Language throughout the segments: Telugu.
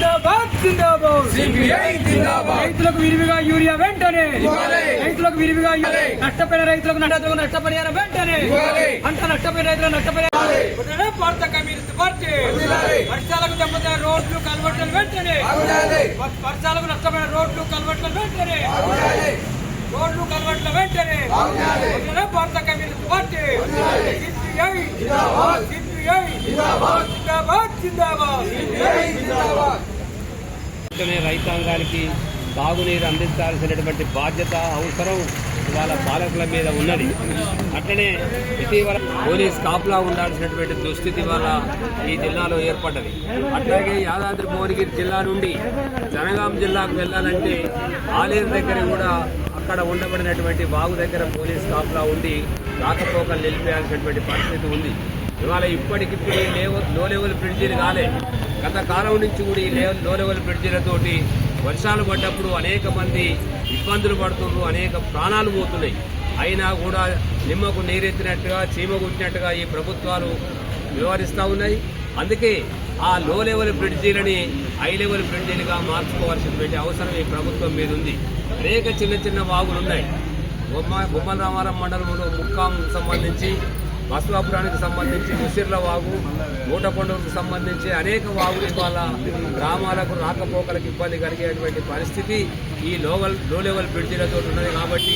జిందాబాద్ జిందాబాద్. సిపిఐ జిందాబాద్. రైతులకు విరివిగా యూరియా వెంటనే. రైతులకు విరివిగా. నష్టపోయిన రైతులకు నష్టపోయిన నష్టపరిహారం వెంటనే. పంట నష్టపోయిన రైతులకు నష్టపరిహారం. భారత కమ్యూనిస్ట్ పార్టీ. వర్షాలకు దెబ్బతిన్న రోడ్లు కలవట్లు వెంటనే. వర్షాలకు నష్టపోయిన రోడ్లు కలవట్లు వెంటనే. రోడ్లు కలవట్ల వెంటనే. భారత కమ్యూనిస్ట్ పార్టీ. సిపిఐ జిందాబాద్. సిపిఐ జిందాబాద్. జిందాబాద్ జిందాబాద్. వెంటనే రైతాంగానికి తాగునీరు అందించాల్సినటువంటి బాధ్యత అవసరం ఇవాళ పాలకుల మీద ఉన్నది. అట్లనే ఇటీవల పోలీస్ కాపులా ఉండాల్సినటువంటి దుస్థితి వల్ల ఈ జిల్లాలో ఏర్పడ్డది. అట్లాగే యాదాద్రి భువనగిరి జిల్లా నుండి జనగాం జిల్లాకు వెళ్ళాలంటే ఆలేరు దగ్గర కూడా అక్కడ ఉండబడినటువంటి బాగు దగ్గర పోలీస్ కాపులా ఉండి రాకపోకలు నిలిపేయాల్సినటువంటి పరిస్థితి ఉంది. ఇవాళ ఇప్పటికిప్పుడు లేవ లో లెవెల్ బ్రిడ్జీలు కాలే. గత కాలం నుంచి కూడా ఈ లో లెవెల్ బ్రిడ్జీలతోటి వర్షాలు పడ్డప్పుడు అనేక మంది ఇబ్బందులు పడుతున్నారు అనేక ప్రాణాలు పోతున్నాయి. అయినా కూడా నిమ్మకు నీరెత్తినట్టుగా చీమ కుట్టినట్టుగా ఈ ప్రభుత్వాలు వ్యవహరిస్తూ ఉన్నాయి. అందుకే ఆ లో లెవెల్ బ్రిడ్జీలని హై లెవెల్ బ్రిడ్జీలుగా మార్చుకోవాల్సినటువంటి అవసరం ఈ ప్రభుత్వం మీద ఉంది. అనేక చిన్న చిన్న వాగులు ఉన్నాయి బొమ్మ బొమ్మల రామారం మండలంలో ముక్కాం సంబంధించి బసవాపురానికి సంబంధించి ముసిర్ల వాగు నూటకొండకు సంబంధించి అనేక వాగులు ఇవాళ గ్రామాలకు రాకపోకలకు ఇబ్బంది కలిగేటువంటి పరిస్థితి ఈ లోవల్లో లెవెల్ బ్రిడ్జీలతో ఉన్నది కాబట్టి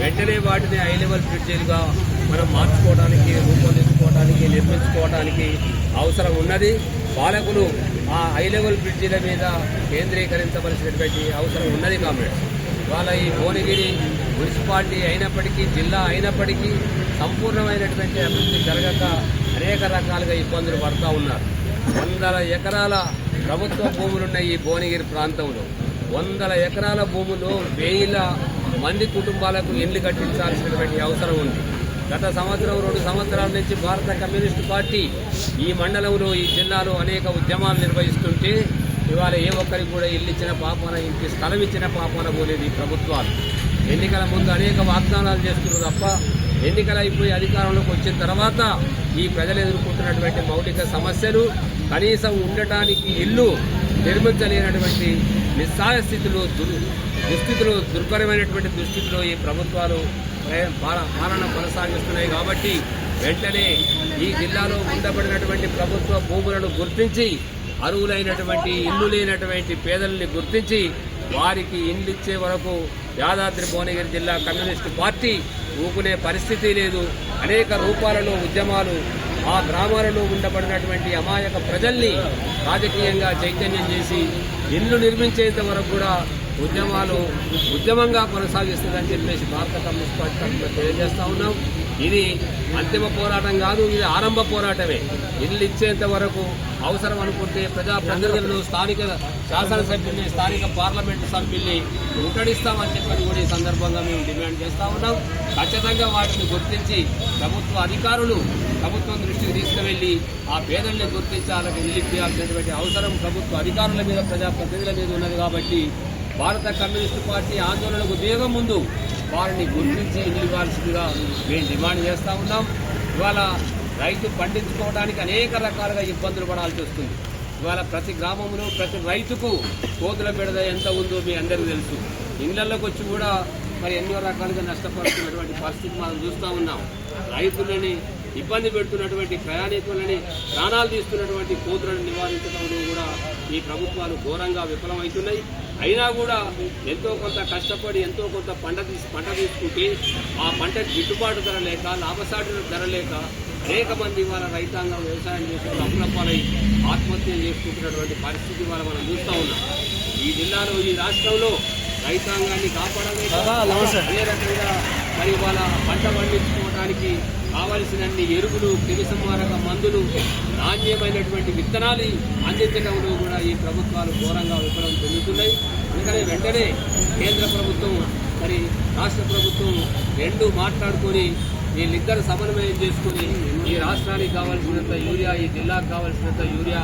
వెంటనే వాటిని హై లెవెల్ బ్రిడ్జీలుగా మనం మార్చుకోవడానికి రూపొందించుకోవడానికి నిర్మించుకోవడానికి అవసరం ఉన్నది. పాలకులు ఆ హై లెవెల్ బ్రిడ్జీల మీద కేంద్రీకరించవలసినటువంటి అవసరం ఉన్నది కామ్రేడ్స్ ఇవాళ ఈ భువనగిరి మున్సిపాలిటీ అయినప్పటికీ జిల్లా అయినప్పటికీ సంపూర్ణమైనటువంటి అభివృద్ధి జరగక అనేక రకాలుగా ఇబ్బందులు పడుతూ ఉన్నారు. వందల ఎకరాల ప్రభుత్వ భూములున్న ఈ భువనగిరి ప్రాంతంలో. వందల ఎకరాల భూములు వేల మంది కుటుంబాలకు ఇల్లు కట్టించాల్సినటువంటి అవసరం ఉంది. గత సంవత్సరం రెండు సంవత్సరాల నుంచి భారత కమ్యూనిస్టు పార్టీ ఈ మండలంలో ఈ జిల్లాలో అనేక ఉద్యమాలు నిర్వహిస్తుంటే ఇవాళ ఏ ఒక్కరికి కూడా ఇల్లు ఇచ్చిన పాపన ఇంటి స్థలం ఇచ్చిన పాపన పోలేదు ఈ ప్రభుత్వాలు. ఎన్నికల ముందు అనేక వాగ్దానాలు చేస్తున్నారు తప్ప ఎన్నికలైపోయి అయిపోయి అధికారంలోకి వచ్చిన తర్వాత ఈ ప్రజలు ఎదుర్కొంటున్నటువంటి మౌలిక సమస్యలు కనీసం ఉండటానికి ఇల్లు నిర్మించలేనటువంటి నిస్సాయ స్థితిలో దుర్ దుస్థితిలో దుర్భరమైనటువంటి దుస్థితిలో ఈ ప్రభుత్వాలు పాలన కొనసాగిస్తున్నాయి కాబట్టి వెంటనే ఈ జిల్లాలో ఉండబడినటువంటి ప్రభుత్వ భూములను గుర్తించి అరువులైనటువంటి ఇల్లు లేనటువంటి పేదల్ని గుర్తించి వారికి ఇండ్లు ఇచ్చే వరకు యాదాద్రి భువనగిరి జిల్లా కమ్యూనిస్టు పార్టీ ఊపునే పరిస్థితి లేదు. అనేక రూపాలలో ఉద్యమాలు ఆ గ్రామాలలో ఉండబడినటువంటి అమాయక ప్రజల్ని రాజకీయంగా చైతన్యం చేసి ఇల్లు నిర్మించేంత వరకు కూడా ఉద్యమాలు ఉద్యమంగా కొనసాగిస్తుందని చెప్పేసి భారత కమ్యూనిస్ట్ పార్టీ తరఫున తెలియజేస్తా ఉన్నాం. ఇది అంతిమ పోరాటం కాదు ఇది ఆరంభ పోరాటమే. ఇల్లు ఇచ్చేంత వరకు అవసరం అనుకుంటే ప్రజాప్రతినిధులను స్థానిక శాసనసభ్యుల్ని స్థానిక పార్లమెంటు సభ్యుల్ని ముట్టడిస్తామని చెప్పని కూడా ఈ సందర్భంగా మేము డిమాండ్ చేస్తా ఉన్నాం. ఖచ్చితంగా వాటిని గుర్తించి ప్రభుత్వ అధికారులు ప్రభుత్వం దృష్టికి తీసుకువెళ్ళి ఆ పేదల్ని గుర్తించాలని వాళ్ళకి అవసరం ప్రభుత్వ అధికారుల మీద ప్రజాప్రతినిధుల మీద ఉన్నది కాబట్టి భారత కమ్యూనిస్టు పార్టీ ఆందోళనకు దిగక ముందు వారిని గుర్తించి ఇల్లు ఇవ్వాల్సిందిగా మేము డిమాండ్ చేస్తూ ఉన్నాం. ఇవాళ రైతు పండించుకోవడానికి అనేక రకాలుగా ఇబ్బందులు పడాల్సి వస్తుంది. ఇవాళ ప్రతి గ్రామంలో ప్రతి రైతుకు కోతుల బిడద ఎంత ఉందో మీ అందరికీ తెలుసు. ఇళ్ళలోకి వచ్చి కూడా మరి ఎన్నో రకాలుగా నష్టపడుతున్నటువంటి పరిస్థితి మనం చూస్తూ ఉన్నాం. రైతులని ఇబ్బంది పెడుతున్నటువంటి ప్రయాణికులని ప్రాణాలు తీస్తున్నటువంటి కోతులను నివారించడంలో కూడా ఈ ప్రభుత్వాలు ఘోరంగా విఫలమవుతున్నాయి. అయినా కూడా ఎంతో కొంత కష్టపడి ఎంతో కొంత పంట తీసి పంట తీసుకుంటే ఆ పంట గిట్టుబాటు ధర లేక లాభసాటి ధర లేక అనేక మంది వాళ్ళ రైతాంగం వ్యవసాయం చేసుకుని అప్పులపాలై ఆత్మహత్య చేసుకుంటున్నటువంటి పరిస్థితి వాళ్ళ మనం చూస్తూ ఉన్నాం. ఈ జిల్లాలో ఈ రాష్ట్రంలో రైతాంగాన్ని కాపాడమే అదే రకంగా మరి వాళ్ళ పంట పండించుకోవడానికి కావలసినన్ని ఎరువులు క్రిమిసంహారక మందులు నాణ్యమైనటువంటి విత్తనాలు అందించడంలో కూడా ఈ ప్రభుత్వాలు ఘోరంగా విఫలం చెందుతున్నాయి. అందుకనే వెంటనే కేంద్ర ప్రభుత్వం మరి రాష్ట్ర ప్రభుత్వం రెండు మాట్లాడుకొని వీళ్ళిద్దరు సమన్వయం చేసుకుని ఈ రాష్ట్రానికి కావాల్సినంత యూరియా ఈ జిల్లాకు కావాల్సినంత యూరియా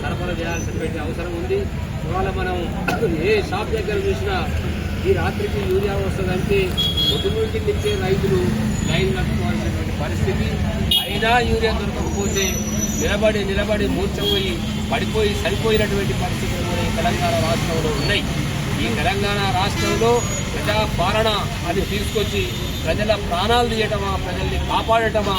సరఫరా చేయాల్సినటువంటి అవసరం ఉంది. ఇవాళ మనం ఏ షాప్ దగ్గర చూసినా ఈ రాత్రికి యూరియా వస్తుందంటే పొద్దునూరికి నిచ్చే రైతులు లైన్ కట్టుకోవాల్సినటువంటి పరిస్థితి. అయినా యూరియా దొరకకపోతే నిలబడి నిలబడి మూర్చపోయి పడిపోయి సరిపోయినటువంటి పరిస్థితులు కూడా ఈ తెలంగాణ రాష్ట్రంలో ఉన్నాయి. ఈ తెలంగాణ రాష్ట్రంలో ప్రజా పాలన అని తీసుకొచ్చి ప్రజల ప్రాణాలు తీయటమా ప్రజల్ని కాపాడటమా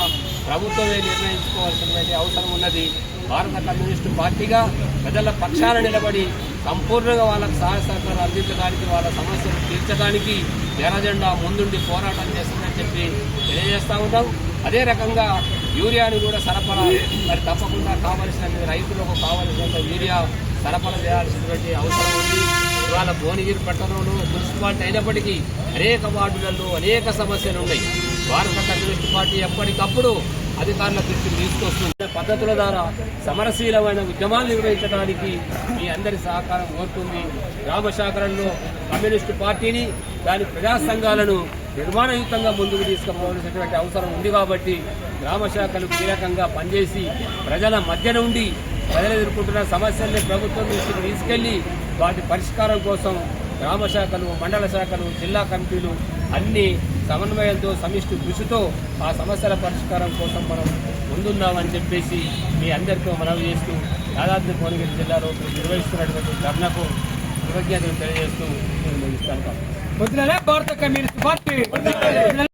ప్రభుత్వమే నిర్ణయించుకోవాల్సినటువంటి అవసరం ఉన్నది. భారత కమ్యూనిస్టు పార్టీగా ప్రజల పక్షాన నిలబడి సంపూర్ణంగా వాళ్ళకు సహాయ సహకారాలు అందించడానికి వాళ్ళ సమస్యలు తీర్చడానికి ఎర్రజెండా ముందుండి పోరాటం చేస్తుందని చెప్పి తెలియజేస్తూ ఉన్నాం. అదే రకంగా యూరియాను కూడా సరఫరా మరి తప్పకుండా కావలసిన రైతులకు కావలసినంత యూరియా సరఫరా చేయాల్సినటువంటి అవసరం ఉంది. ఇవాళ భువనగిరి పట్టణంలో మున్సిపాలిటీ అయినప్పటికీ అనేక వార్డులలో అనేక సమస్యలు ఉన్నాయి. భారత కమ్యూనిస్ట్ పార్టీ ఎప్పటికప్పుడు అధికారుల దృష్టికి తీసుకొస్తుంది. పద్ధతుల ద్వారా సమరశీలమైన ఉద్యమాలు నిర్వహించడానికి మీ అందరి సహకారం కోరుతుంది. గ్రామ శాఖలలో కమ్యూనిస్టు పార్టీని దాని ప్రజా సంఘాలను నిర్మాణయుతంగా ముందుకు తీసుకుపోవాల్సినటువంటి అవసరం ఉంది కాబట్టి గ్రామ శాఖలు కీలకంగా పనిచేసి ప్రజల మధ్య నుండి ప్రజలు ఎదుర్కొంటున్న సమస్యల్ని ప్రభుత్వం దృష్టికి తీసుకెళ్ళి వాటి పరిష్కారం కోసం గ్రామ శాఖలు మండల శాఖలు జిల్లా కమిటీలు అన్ని సమన్వయంతో సమిష్టి కృషితో ఆ సమస్యల పరిష్కారం కోసం మనం ముందున్నామని చెప్పేసి మీ అందరితో మనవి చేస్తూ యాదాద్రి భువనగిరి జిల్లాలో నిర్వహిస్తున్నటువంటి ధర్నకు కృతజ్ఞతలు తెలియజేస్తూ నేను ముగిస్తాను. భారత కమ్యూనిస్ట్ పార్టీ.